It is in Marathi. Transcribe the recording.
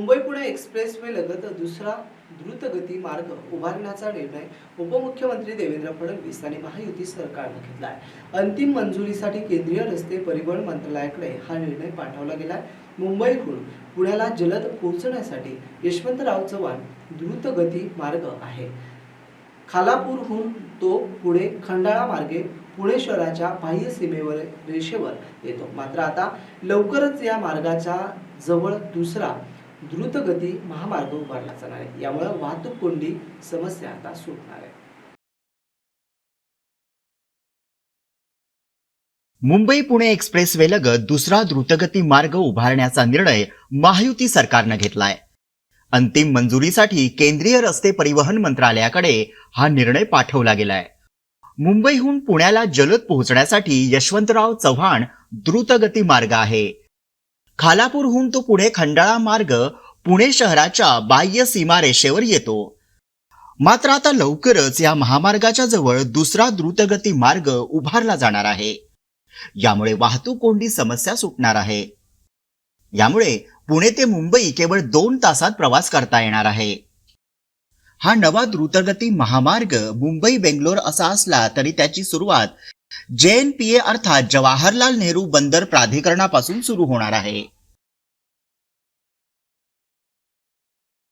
मुंबई पुणे एक्सप्रेसवे लगत दुसरा द्रुतगती मार्ग उभारण्याचा निर्णय उपमुख्यमंत्री देवेंद्र फडणवीस आणि महायुती सरकारनं घेतला आहे अंतिम मंजुरीसाठी केंद्रीय रस्ते परिवहन मंत्रालयाकडे हा निर्णय पाठवला गेलाय. मुंबईहून पुण्याला जलद पोहोचण्यासाठी यशवंतराव चव्हाण द्रुतगती मार्ग आहे. खालापूरहून तो पुढे खंडाळा मार्गे पुणे शहराच्या बाह्य सीमेवर रेषेवर येतो. मात्र आता लवकरच या मार्गाच्या जवळ दुसरा द्रुतगती महामार्ग उभारला जाणार आहे. यामुळे वाहतूक कोंडी समस्या आता सुटणार आहे. मुंबई पुणे एक्सप्रेसवे लगत दुसरा द्रुतगती मार्ग उभारण्याचा निर्णय महायुती सरकारनं घेतलाय. अंतिम मंजुरीसाठी केंद्रीय रस्ते परिवहन मंत्रालयाकडे हा निर्णय पाठवला गेलाय. मुंबईहून पुण्याला जलद पोहोचण्यासाठी यशवंतराव चव्हाण द्रुतगती मार्ग आहे. खालापूरहून तो पुढे खंडाळा मार्ग पुणे शहराच्या बाह्य सीमारेषेवर येतो. मात्र आता लवकरच या महामार्गाच्या जवळ दुसरा द्रुतगती मार्ग उभारला जाणार आहे. यामुळे वाहतूक कोंडी समस्या सुटणार आहे. यामुळे पुणे ते मुंबई केवळ दोन तासात प्रवास करता येणार आहे. हा नवा द्रुतगती महामार्ग मुंबई बेंगलोर असा असला तरी त्याची सुरुवात जे एन पी ए अर्थात जवाहरलाल नेहरू बंदर प्राधिकरणापासून सुरू होणार आहे.